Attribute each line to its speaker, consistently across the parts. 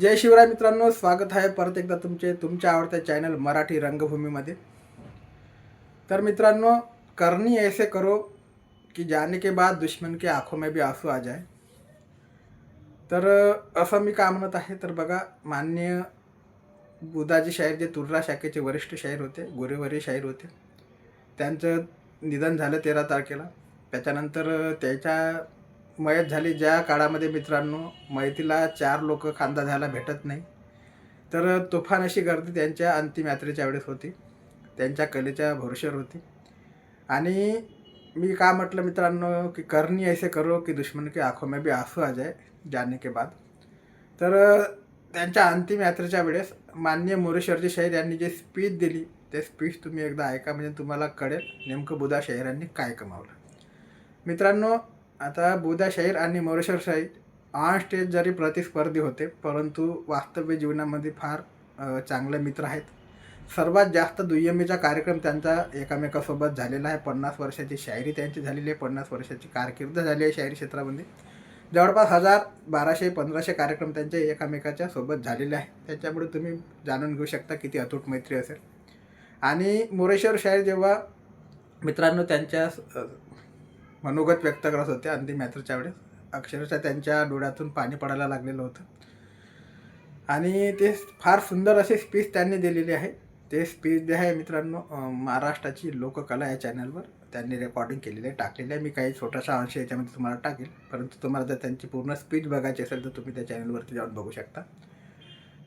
Speaker 1: जय शिवराय मित्रांनो स्वागत आहे परत एकदा तुमचे तुमच्या आवडत्या चॅनल मराठी रंगभूमीमध्ये. तर मित्रांनो करनी ऐसे करो की जाने के बाद दुश्मन के आंखों में भी आंसू आ जाए. तर असं मी का म्हणत आहे तर बघा मान्य बुधाजी शाहीर जे तुर्रा शाखेचे वरिष्ठ शाहीर होते गोरेवरी शाहीर होते त्यांचं निधन झालं तेरा तारखेला. त्याच्यानंतर त्याच्या मयत झाली ज्या काळामध्ये मित्रांनो मयतीला चार लोक खांदा द्यायला भेटत नाही. तर तुफान अशी गर्दी त्यांच्या अंतिम यात्रेच्या वेळेस होती. त्यांच्या कलेच्या भरोश्यावर होती. आणि मी का म्हटलं मित्रांनो की करणी ऐसे करो की दुश्मन की आखो में भी आंसू आ जाए जाने के बाद. तर त्यांच्या अंतिम यात्रेच्या वेळेस मान्य मोरेश्वरजी शहीर यांनी जे स्पीच दिली ते स्पीच तुम्ही एकदा ऐका म्हणजे तुम्हाला कळेल नेमकं बुधा शहरांनी काय कमावलं. मित्रांनो आता बुधाशाहीर आणि मोरेश्वरशाही ऑन स्टेज जरी प्रतिस्पर्धी होते परंतु वास्तव्य जीवनामध्ये फार चांगले मित्र आहेत. सर्वात जास्त दुय्यमीचा कार्यक्रम त्यांचा एकामेकासोबत झालेला आहे. पन्नास वर्षाची शायरी त्यांची झालेली आहे. पन्नास वर्षाची कारकीर्द झाली आहे शायरी क्षेत्रामध्ये. जवळपास हजार बाराशे पंधराशे कार्यक्रम त्यांचे एकामेकाच्या सोबत झालेले आहे त्याच्यामुळे तुम्ही जाणून घेऊ शकता किती अतूट मैत्री असेल. आणि मोरेश्वर शाहीर जेव्हा मित्रांनो त्यांच्या मनोगत व्यक्त करत होते. अंतिम यात्रेच्या वेळेस अक्षरशः त्यांच्या डोळ्यातून पाणी पडायला लागलेलं होतं. आणि ते फार सुंदर असे स्पीच त्यांनी दिलेली आहे. ते स्पीच जे आहे मित्रांनो महाराष्ट्राची लोककला या चॅनलवर त्यांनी रेकॉर्डिंग केलेली आहे. टाकलेली आहे. मी काही छोटासा अंश याच्यामध्ये तुम्हाला टाकेल. परंतु तुम्हाला जर त्यांची पूर्ण स्पीच बघायची असेल तर तुम्ही त्या चॅनलवरती जाऊन बघू शकता.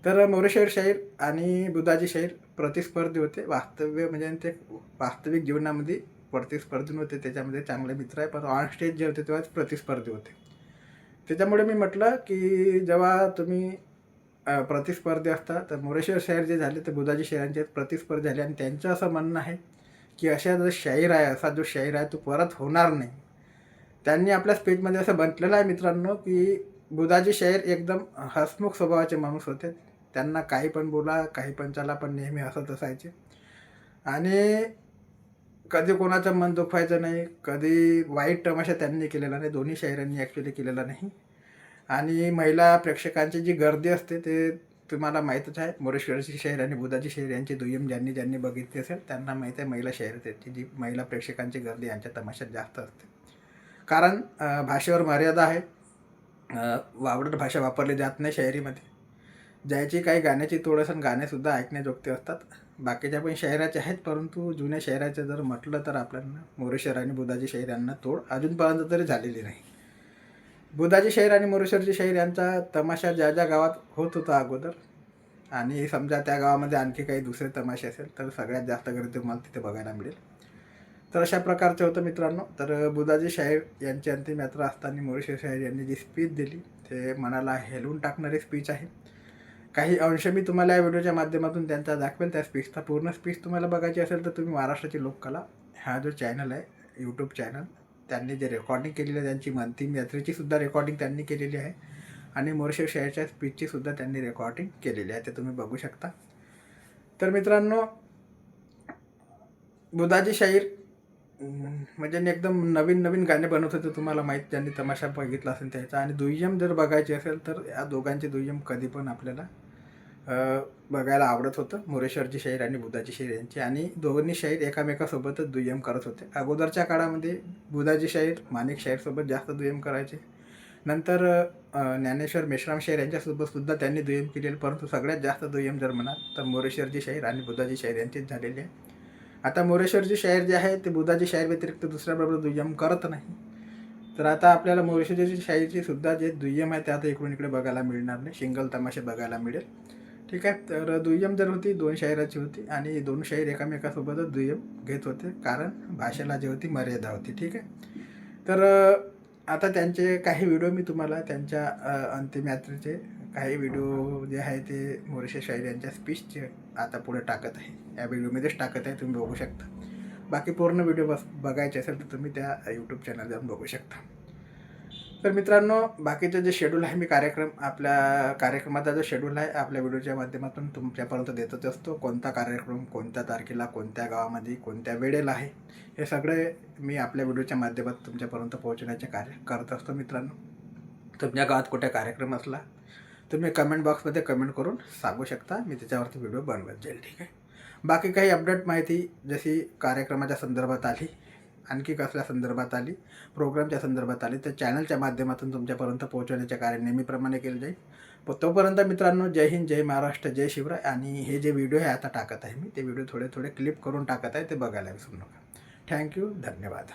Speaker 1: तर मोरेश्वर शाहीर आणि बुधाजी शाहीर प्रतिस्पर्धी होते. वास्तव्य म्हणजे ते वास्तविक जीवनामध्ये प्रतिस्पर्धी होते त्याच्यामध्ये चांगले मित्र आहे. पण ऑन स्टेज जे होते तेव्हाच प्रतिस्पर्धी होते. त्याच्यामुळे मी म्हटलं की जेव्हा तुम्ही प्रतिस्पर्धी असता तर मोरेश्वर शाहीर जे झाले ते बुधाजी शाहिरांचे प्रतिस्पर्धी झाले आणि त्यांचं असं म्हणणं आहे की अशा जो शाहीर आहे असा जो शाहीर आहे तो परत होणार नाही. त्यांनी आपल्या स्पीचमध्ये असं म्हटलेलं आहे मित्रांनो की बुधाजी शाहीर एकदम हसमुख स्वभावाचे माणूस होते. त्यांना काही पण बोला काही पण चला पण नेहमी हसत असायचे. आणि कधी कोणाचं मन दुखवायचं नाही कधी वाईट तमाशा त्यांनी केलेला नाही दोन्ही शायरांनी ॲक्च्युली केलेला नाही. आणि महिला प्रेक्षकांची जी गर्दी असते ते तुम्हाला माहीतच आहे मोरेश्वरची शहर आणि बुधाची शहर यांची दुय्यम ज्यांनी ज्यांनी बघितली असेल त्यांना माहीत आहे महिला शहर त्याची जी महिला प्रेक्षकांची गर्दी यांच्या तमाशात जास्त असते. कारण भाषेवर मर्यादा आहे. अं, वावडट भाषा वापरली जात नाही शायरीमध्ये. ज्याची काही गाण्याची तोड असेल गाणेसुद्धा ऐकण्याजोगते असतात. बाकीच्या पण शहराचे आहेत परंतु जुन्या शहराचं जर म्हटलं तर आपल्याला मोरेश्वर आणि बुधाजी शहर यांना तोड अजूनपर्यंत तरी झालेली नाही. बुधाजी शहर आणि मोरेश्वरची शहर यांचा तमाशा ज्या ज्या गावात होत होता अगोदर आणि समजा त्या गावामध्ये आणखी काही दुसरे तमाशे असेल तर सगळ्यात जास्त गर्दी तुम्हाला तिथे बघायला मिळेल. तर अशा प्रकारचं होतं मित्रांनो. तर बुधाजी शाहीर यांची अंतिम यात्रा असताना मोरेश्वर शाहीर यांनी जी स्पीच दिली ते मनाला हेलवून टाकणारी स्पीच आहे. काही अंश मी तुम्हाला या व्हिडिओच्या माध्यमातून त्यांचा दाखवेल. त्या स्पीचचा पूर्ण स्पीच तुम्हाला बघायची असेल तर तुम्ही महाराष्ट्राची लोककला हा जो चॅनल आहे यूट्यूब चॅनल त्यांनी जे रेकॉर्डिंग केलेली आहे त्यांची अंतिम यात्रेची सुद्धा रेकॉर्डिंग त्यांनी केलेली आहे. आणि मोर्शे शहरच्या स्पीचची सुद्धा त्यांनी रेकॉर्डिंग केलेली आहे ते तुम्ही बघू शकता. तर मित्रांनो बुधाजी शाहीर म्हणजे एकदम नवीन नवीन गाणे बनवत होते तुम्हाला माहीत ज्यांनी तमाशा बघितला असेल त्याचा. आणि दुय्यम जर बघायची असेल तर या दोघांचे दुय्यम कधी पण आपल्याला बघायला आवडत होतं. मोरेश्वरची शाहीर आणि बुधाची शाहीर यांची. आणि दोन्ही शाहीर एकामेकासोबतच दुय्यम करत होते. अगोदरच्या काळामध्ये बुधाजी शाहीर माणिक शाहीरसोबत जास्त दुय्यम करायचे. नंतर ज्ञानेश्वर मेश्राम शाहीर यांच्यासोबत सुद्धा त्यांनी दुय्यम केलेलं परंतु सगळ्यात जास्त दुय्यम जर म्हणाल तर मोरेश्वरजी शाहीर आणि बुधाजी शाहीर यांचीच झालेली. आहे आता मोरेश्वरचे शहर जे आहे ते बुधाजी शाहीर व्यतिरिक्त दुसऱ्याबरोबर दुय्यम करत नाही. तर आता आपल्याला मोरेश्वरचे शाहीरची सुद्धा जे दुय्यम आहे ते आता इकडून इकडे बघायला मिळणार नाही. सिंगल तमाशे बघायला मिळेल. ठीक आहे? तर दुय्यम जर होती दोन शाहिराची होती आणि दोन शाहीर एकामेकासोबतच दुय्यम घेत होते कारण भाषेला जी होती मर्यादा होती. ठीक आहे? तर आता त्यांचे काही व्हिडिओ मी तुम्हाला त्यांच्या अंतिम यात्रेचे काही व्हिडिओ जे आहे ते मोरेश्वर शाहीर यांच्या स्पीचचे आता पुढे टाकत आहे. या व्हिडिओमध्येच टाकत आहे तुम्ही बघू शकता. बाकी पूर्ण व्हिडिओ बस बघायचे असेल तर तुम्ही त्या यूट्यूब चॅनल जाऊन बघू शकता. तर मित्रांनो बाकीचं जे शेड्यूल आहे मी कार्यक्रम आपल्या कार्यक्रमाचा जो शेड्यूल आहे आपल्या व्हिडिओच्या माध्यमातून तुमच्यापर्यंत देतच असतो. कोणता कार्यक्रम कोणत्या तारखेला कोणत्या गावामध्ये कोणत्या वेळेला आहे हे सगळे मी आपल्या व्हिडिओच्या माध्यमात तुमच्यापर्यंत पोहोचण्याचे कार्य करत असतो मित्रांनो. तुमच्या गावात कुठे कार्यक्रम असला तुम्ही कमेंट बॉक्समध्ये कमेंट करून सांगू शकता. मी त्याच्यावरती व्हिडिओ बनवत जाईल ठीक आहे? बाकी काही अपडेट माहिती जशी कार्यक्रमाच्या संदर्भात आली आणखी कसल्या संदर्भात आली प्रोग्रामच्या संदर्भात आली तर चॅनलच्या माध्यमातून तुमच्यापर्यंत पोहोचवण्याचे कार्य नेहमीप्रमाणे केलं जाईल. तोपर्यंत मित्रांनो जय हिंद जय महाराष्ट्र जय शिवराय. आणि हे जे व्हिडिओ आहे आता टाकत आहे मी ते व्हिडिओ थोडे थोडे क्लिप करून टाकत आहे ते बघायला विसरू नका. थँक्यू धन्यवाद.